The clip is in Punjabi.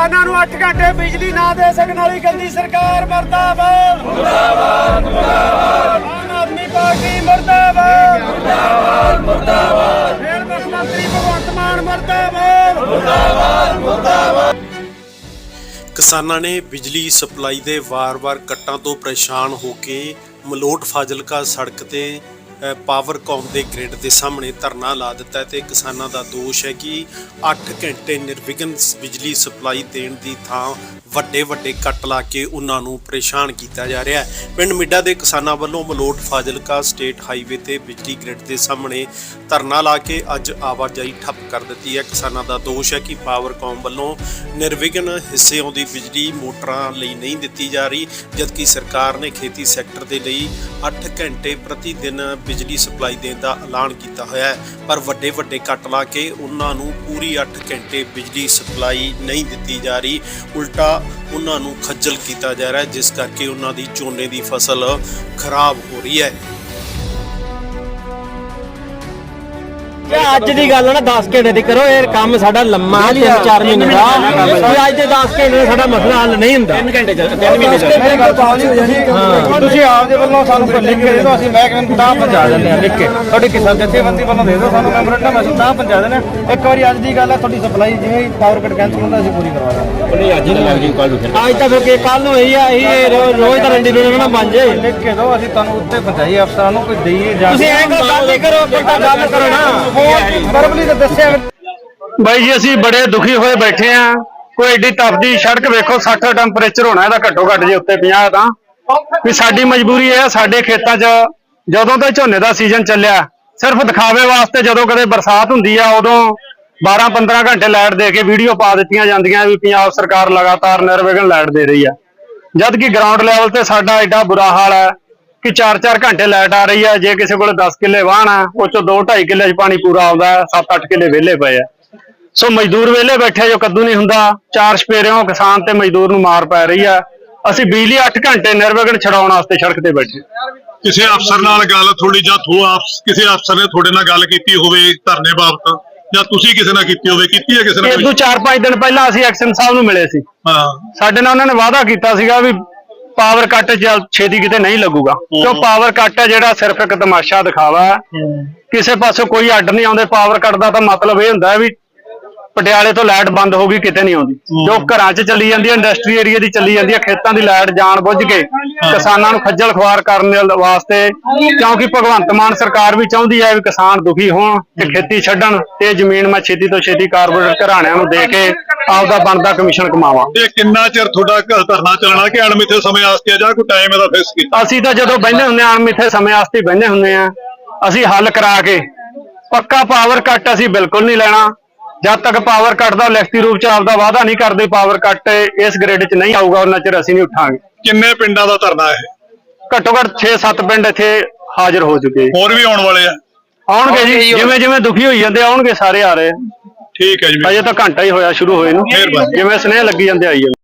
ਕਿਸਾਨਾਂ ਨੂੰ 8 ਘੰਟੇ ਬਿਜਲੀ ਨਾ ਦੇ ਸਕਣ ਵਾਲੀ ਗੰਦੀ ਸਰਕਾਰ ਮਰਦਾਬਾਦ। ਮੁਰਦਾਬਾਦ ਮੁਰਦਾਬਾਦ। ਆਮ ਆਦਮੀ ਪਾਰਟੀ ਮੁਰਦਾਬਾਦ। ਮੁਰਦਾਬਾਦ ਮੁਰਦਾਬਾਦ। ਫਿਰ ਮੁੱਖ ਮੰਤਰੀ ਭਗਵੰਤ ਮਾਨ ਮੁਰਦਾਬਾਦ। ਕਿਸਾਨਾਂ ਨੇ ਬਿਜਲੀ ਸਪਲਾਈ ਦੇ ਵਾਰ-ਵਾਰ ਕੱਟਾਂ ਤੋਂ ਪਰੇਸ਼ਾਨ ਹੋ ਕੇ ਮਲੋਟ ਫਾਜ਼ਿਲਕਾ ਸੜਕ ਤੇ ਪਾਵਰਕੌਮ ਦੇ ਗ੍ਰਿਡ ਦੇ ਸਾਹਮਣੇ ਧਰਨਾ ਲਾ ਦਿੱਤਾ ਹੈ ਤੇ ਕਿਸਾਨਾਂ ਦਾ ਦੋਸ਼ ਹੈ ਕਿ 8 ਘੰਟੇ ਨਿਰਵਿਘਨ ਬਿਜਲੀ ਸਪਲਾਈ ਦੇਣ ਦੀ ਥਾਂ ਵੱਡੇ ਵੱਡੇ ਕੱਟ ਲਾ ਕੇ ਉਹਨਾਂ ਨੂੰ ਪਰੇਸ਼ਾਨ ਕੀਤਾ ਜਾ ਰਿਹਾ ਹੈ। ਪਿੰਡ ਮਿੱਡਾ ਦੇ ਕਿਸਾਨਾਂ ਵੱਲੋਂ ਮਲੋਟ ਫਾਜ਼ਿਲਕਾ ਸਟੇਟ ਹਾਈਵੇ ਤੇ ਬਿਜਲੀ ਗ੍ਰਿਡ ਦੇ ਸਾਹਮਣੇ ਧਰਨਾ ਲਾ ਕੇ ਅੱਜ ਆਵਾਜਾਈ ਠੱਪ ਕਰ ਦਿੱਤੀ ਹੈ। ਕਿਸਾਨਾਂ ਦਾ ਦੋਸ਼ ਹੈ ਕਿ ਪਾਵਰਕੌਮ ਵੱਲੋਂ ਨਿਰਵਿਘਨ ਹਿੱਸੇ ਆਉਂਦੀ ਬਿਜਲੀ ਮੋਟਰਾਂ ਲਈ ਨਹੀਂ ਦਿੱਤੀ ਜਾ ਰਹੀ, ਜਦਕਿ ਸਰਕਾਰ ਨੇ ਖੇਤੀ ਸੈਕਟਰ ਦੇ ਲਈ 8 ਘੰਟੇ ਪ੍ਰਤੀ ਦਿਨ ਬਿਜਲੀ ਸਪਲਾਈ ਦੇਣ ਦਾ ਐਲਾਨ ਕੀਤਾ ਹੋਇਆ ਹੈ। ਪਰ ਵੱਡੇ ਵੱਡੇ ਕੱਟ ਲਾ ਕੇ ਉਹਨਾਂ ਨੂੰ ਪੂਰੀ 8 ਘੰਟੇ ਬਿਜਲੀ ਸਪਲਾਈ ਨਹੀਂ ਦਿੱਤੀ ਜਾ ਰਹੀ। ਉਲਟਾ ਉਹਨਾਂ ਨੂੰ ਖੱਜਲ ਕੀਤਾ ਜਾ ਰਿਹਾ ਹੈ, ਜਿਸ ਕਰਕੇ ਉਹਨਾਂ ਦੀ ਝੋਨੇ ਦੀ ਫਸਲ ਖਰਾਬ ਹੋ ਰਹੀ ਹੈ। ਇਹ ਅੱਜ ਦੀ ਗੱਲ ਆ ਨਾ 10 ਘੰਟੇ ਦੀ ਕਰੋ ਇਹ ਕੰਮ ਸਾਡਾ ਲੰਮਾ 3-4 ਮਹੀਨੇ ਦਾ। ਕੋਈ ਅੱਜ ਦੇ 10 ਘੰਟੇ ਨਾਲ ਸਾਡਾ ਮਸਲਾ ਹੱਲ ਨਹੀਂ ਹੁੰਦਾ। 3 ਘੰਟੇ ਚ 3 ਮਹੀਨੇ ਚ ਹੋ ਤੁਸੀਂ ਆਪਦੇ ਵੱਲੋਂ ਸਾਨੂੰ ਲਿਖ ਕੇ ਦੇ ਦਿਓ ਅਸੀਂ ਮਹਿਕਮੇ ਨੂੰ ਤਾਂ ਪਹੁੰਚਾ ਦਿੰਦੇ ਹਾਂ ਲਿਖ ਕੇ। ਤੁਹਾਡੀ ਕਿਸਾਨ ਜਥੇਬੰਦੀ ਵੱਲੋਂ ਦੇ ਦਿਓ ਸਾਨੂੰ ਮੈਮੋਰੰਡਮ ਅਸੀਂ ਤਾਂ ਪਹੁੰਚਾ ਦਿੰਦੇ ਹਾਂ। ਇੱਕ ਵਾਰੀ ਅੱਜ ਦੀ ਗੱਲ ਹੈ ਤੁਹਾਡੀ ਸਪਲਾਈ ਜਿਵੇਂ ਪਾਵਰ ਕੱਟ ਕੈਂਸਲ ਹੁੰਦਾ ਅਸੀਂ ਪੂਰੀ ਕਰਵਾ ਦਾਂਗੇ। ਅੱਜ ਤਾਂ ਫਿਰ। ਕੱਲ ਨੂੰ ਇਹੀ ਆ ਇਹੀ ਰੋਜ਼ ਤਾਂ ਰੰਡੀ ਨੂੰ ਨਾ ਬਣ ਜੇ। ਲਿਖ ਕੇ ਦਿਓ ਅਸੀਂ ਤੁਹਾਨੂੰ ਉੱਤੇ ਪਹੁੰਚਾਈਏ ਅਫਸਰਾਂ ਨੂੰ ਕੋਈ ਦੇਈਏ ਜਾ ਤੁਸੀਂ ਐਂ ਕਰੋ ਗੱਲ ਹੀ ਕਰੋ ਤਾਂ ਗੱਲ ਕਰੋ ਨਾ। ਵਰਬਲੀ ਤਾਂ ਦੱਸਿਆ ਬਾਈ ਜੀ, ਅਸੀਂ ਬੜੇ ਦੁਖੀ ਹੋਏ ਬੈਠੇ ਆ। ਕੋਈ ਏਡੀ ਤਪਦੀ ਸੜਕ ਵੇਖੋ 60 ਟੈਂਪਰੇਚਰ ਹੋਣਾ, ਇਹਦਾ ਘੱਟੋ ਘੱਟ ਜੇ ਉੱਤੇ 50 ਤਾਂ। ਵੀ ਸਾਡੀ ਮਜਬੂਰੀ ਇਹ ਸਾਡੇ ਖੇਤਾਂ 'ਚ ਜਦੋਂ ਤੋਂ ਝੋਨੇ ਦਾ ਸੀਜ਼ਨ ਚੱਲਿਆ, ਸਿਰਫ ਦਿਖਾਵੇ ਵਾਸਤੇ ਜਦੋਂ ਕਦੇ ਬਰਸਾਤ ਹੁੰਦੀ ਆ, ਉਦੋਂ 12-15 ਘੰਟੇ ਲਾਈਟ ਦੇ ਕੇ ਵੀਡੀਓ ਪਾ ਦਿੱਤੀਆਂ ਜਾਂਦੀਆਂ ਵੀ ਪੰਜਾਬ ਸਰਕਾਰ ਲਗਾਤਾਰ ਨਿਰਵਿਘਨ ਲਾਈਟ ਦੇ ਰਹੀ ਆ। ਜਦ ਕਿ ਗਰਾਊਂਡ ਲੈਵਲ ਤੇ ਸਾਡਾ ਐਡਾ ਬੁਰਾ ਹਾਲ ਹੈ ਕਿ 4-4 ਘੰਟੇ ਲਾਈਟ ਆ ਰਹੀ ਹੈ ਜੇ ਕਿਸੇ ਕੋਲ 10 ਕਿੱਲੇ ਵਾਹਣ ਆ ਉਹ ਚੋਂ 2-2.5 ਕਿੱਲੇ 'ਚ ਪਾਣੀ ਪੂਰਾ ਆਉਂਦਾ 7-8 ਕਿੱਲੇ ਵਿਹਲੇ ਪਏ ਆ। ਸੋ ਮਜ਼ਦੂਰ ਵਿਹਲੇ ਬੈਠੇ ਜੋ ਕੱਦੂ ਨਹੀਂ ਹੁੰਦਾ ਚਾਰ ਸਪੇਰਿਓਂ ਕਿਸਾਨ ਤੇ ਮਜ਼ਦੂਰ ਨੂੰ ਮਾਰ ਪੈ ਰਹੀ ਆ। ਅਸੀਂ ਬਿਜਲੀ 8 ਘੰਟੇ ਨਿਰਵਿਘਨ ਛਡਾਉਣ ਵਾਸਤੇ ਸੜਕ ਤੇ ਬੈਠੇ ਕਿਸੇ ਅਫਸਰ ਨਾਲ ਗੱਲ ਥੋੜੀ ਜਾਂ ਥੋ ਆਪਸ ਕਿਸੇ ਅਫਸਰ ਨੇ ਤੁਹਾਡੇ ਨਾਲ ਗੱਲ ਕੀਤੀ ਹੋਵੇ ਧਰਨੇ ਬਾਬਤ ਜਾਂ ਤੁਸੀਂ ਕਿਸੇ ਨਾਲ ਕੀਤੀ ਹੋਵੇ ਕੀਤੀ ਹੈ ਕਿਸੇ ਇਹ ਨਾਲ ਤੋਂ 4-5 ਦਿਨ ਪਹਿਲਾਂ ਅਸੀਂ ਐਕਸ਼ਨ ਸਾਹਿਬ ਨੂੰ ਮਿਲੇ ਸੀ। ਹਾਂ। ਸਾਡੇ ਨਾਲ ਉਹਨਾਂ ਨੇ ਵਾਅਦਾ ਕੀਤਾ ਸੀਗਾ ਵੀ ਪਾਵਰ ਕੱਟ ਛੇਤੀ ਕਿਤੇ ਨਹੀਂ ਲੱਗੂਗਾ। ਕਿਉਂ ਪਾਵਰ ਕੱਟ ਹੈ ਜਿਹੜਾ ਸਿਰਫ ਇੱਕ ਤਮਾਸ਼ਾ ਦਿਖਾਵਾ ਕਿਸੇ ਪਾਸੋਂ ਕੋਈ ਅੱਡ ਨਹੀਂ ਆਉਂਦੇ ਪਾਵਰ ਕੱਟ ਦਾ ਤਾਂ ਮਤਲਬ ਇਹ ਹੁੰਦਾ ਵੀ ਪਟਿਆਲੇ ਤੋਂ ਲਾਈਟ ਬੰਦ ਹੋ ਗਈ ਕਿਤੇ ਨਹੀਂ ਆਉਂਦੀ। ਜੋ ਘਰਾਂ 'ਚ ਚੱਲੀ ਜਾਂਦੀ ਹੈ ਇੰਡਸਟਰੀ ਏਰੀਆ ਦੀ ਚੱਲੀ ਜਾਂਦੀ ਹੈ ਖੇਤਾਂ ਦੀ ਲਾਈਟ ਜਾਣ ਬੁੱਝ ਕੇ ਕਿਸਾਨਾਂ ਨੂੰ ਖੱਜਲ ਖੁਆਰ ਕਰਨ ਵਾਸਤੇ ਕਿਉਂਕਿ ਭਗਵੰਤ ਮਾਨ ਸਰਕਾਰ ਵੀ ਚਾਹੁੰਦੀ ਹੈ ਵੀ ਕਿਸਾਨ ਦੁਖੀ ਹੋਣ ਤੇ ਖੇਤੀ ਛੱਡਣ ਤੇ ਜ਼ਮੀਨ ਮੈਂ ਛੇਤੀ ਤੋਂ ਛੇਤੀ ਕਾਰਪੋਰੇਟ ਘਰਾਣਿਆਂ ਨੂੰ ਦੇ ਕੇ ਆਪਦਾ ਬਣਦਾ ਕਮਿਸ਼ਨ ਕਮਾਵਾਂ। ਇਹ ਕਿੰਨਾ ਚਿਰ ਤੁਹਾਡਾ ਧਰਨਾ ਚੱਲਣਾ ਕਿ ਅਣਮਿੱਥੇ ਸਮੇਂ ਵਾਸਤੇ ਆ ਜਾਂ ਕੋਈ ਟਾਈਮ ਇਹਦਾ ਫਿਕਸ ਕੀਤਾ? ਅਸੀਂ ਤਾਂ ਜਦੋਂ ਬਹਿੰਦੇ ਹੁੰਦੇ ਆਂ ਅਣਮਿੱਥੇ ਸਮੇਂ ਵਾਸਤੇ ਬਹਿੰਦੇ ਹੁੰਦੇ ਆ ਅਸੀਂ ਹੱਲ ਕਰਾ ਕੇ ਪੱਕਾ ਪਾਵਰ ਕੱਟ ਅਸੀਂ ਬਿਲਕੁਲ ਨਹੀਂ ਲੈਣਾ। ਜਦ ਤੱਕ ਪਾਵਰ ਕੱਟ ਦਾ ਲਿਖਤੀ ਰੂਪ ਚ ਆਪਦਾ ਵਾਅਦਾ ਨਹੀਂ ਕਰਦੇ ਪਾਵਰ ਕੱਟ ਇਸ ਗ੍ਰਿਡ 'ਚ ਨਹੀਂ ਆਊਗਾ ਉਹਨਾਂ ਚਿਰ ਅਸੀਂ ਨਹੀਂ ਉਠਾਂਗੇ। ਕਿੰਨੇ ਪਿੰਡਾਂ ਦਾ ਧਰਨਾ ਹੈ ਘੱਟੋ ਘੱਟ 6-7 ਪਿੰਡ ਇੱਥੇ ਹਾਜ਼ਰ ਹੋ ਚੁੱਕੇ ਹੋਰ ਵੀ ਆਉਣ ਵਾਲੇ ਆ? ਆਉਣਗੇ ਜੀ ਜਿਵੇਂ ਜਿਵੇਂ ਦੁਖੀ ਹੋਈ ਜਾਂਦੇ ਆਉਣਗੇ ਸਾਰੇ ਆ ਰਹੇ। ਆ। ਠੀਕ ਹੈ ਜੀ ਅਜੇ ਤਾਂ ਘੰਟਾ ਹੀ ਹੋਇਆ ਸ਼ੁਰੂ ਹੋਏ ਨੂੰ। ਮਿਹਰਬਾਨੀ। ਜਿਵੇਂ ਸਨੇਹ ਲੱਗੀ ਜਾਂਦੇ ਆਈ ਜਾਂਦੇ।